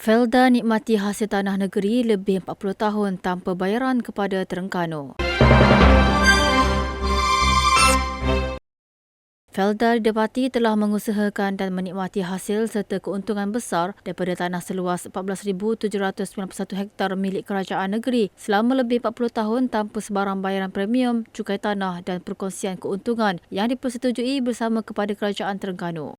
Felda nikmati hasil tanah negeri lebih 40 tahun tanpa bayaran kepada Terengganu. Felda didapati telah mengusahakan dan menikmati hasil serta keuntungan besar daripada tanah seluas 14,791 hektar milik kerajaan negeri selama lebih 40 tahun tanpa sebarang bayaran premium, cukai tanah dan perkongsian keuntungan yang dipersetujui bersama kepada kerajaan Terengganu.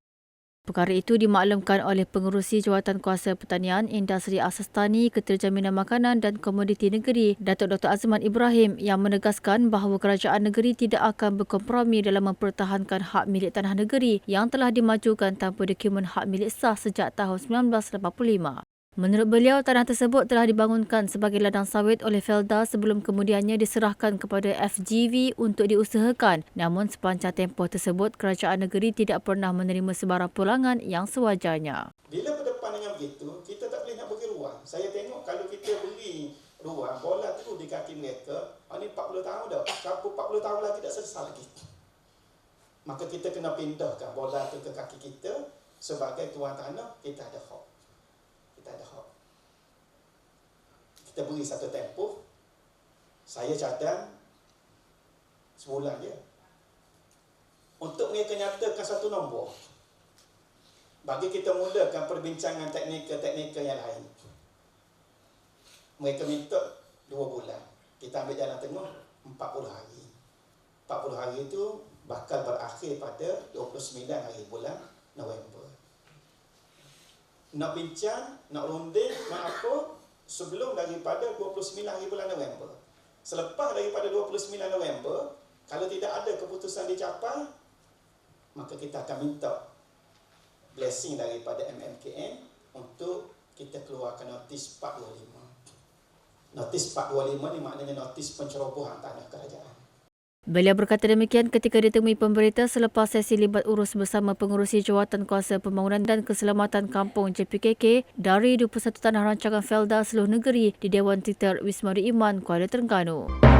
Perkara itu dimaklumkan oleh Pengerusi Jawatan Kuasa Pertanian, Industri Asas Tani, Keterjaminan Makanan dan Komoditi Negeri, Datuk Dr. Azman Ibrahim yang menegaskan bahawa kerajaan negeri tidak akan berkompromi dalam mempertahankan hak milik tanah negeri yang telah dimajukan tanpa dokumen hak milik sah sejak tahun 1985. Menurut beliau, tanah tersebut telah dibangunkan sebagai ladang sawit oleh Felda sebelum kemudiannya diserahkan kepada FGV untuk diusahakan. Namun sepanjang tempoh tersebut, kerajaan negeri tidak pernah menerima sebarang pulangan yang sewajarnya. Bila berdepan dengan begitu, kita tak boleh nak bagi ruang. Saya tengok kalau kita beri ruang, bola tu di kaki mereka, oh, ni 40 tahun dah. Kapu 40 tahun lagi tak selesai lagi. Maka kita kena pindahkan bola tu ke kaki kita sebagai tuan tanah, kita ada hak kita ada hak. Kita beri satu tempoh. Saya cadang sebulan je. Untuk mereka nyatakan satu nombor. Bagi kita mulakan perbincangan teknikal-teknikal yang lain. Mereka minta dua bulan. Kita ambil jalan tengah 40 hari. 40 hari itu bakal berakhir pada 29 hari bulan November nak bincang, nak runding, nak apa sebelum daripada 29 hari bulan November. Selepas daripada 29 November, kalau tidak ada keputusan dicapai, maka kita akan minta blessing daripada MMKN untuk kita keluarkan notis 425. Notis 425 ni maknanya notis pencerobohan tanah kerajaan. Beliau berkata demikian ketika ditemui pemberita selepas sesi libat urus bersama pengurusi Jawatan Kuasa Pembangunan dan Keselamatan Kampung JPKK dari 21 tanah rancangan Felda seluruh negeri di Dewan Titer Wisma Iman Kuala Terengganu.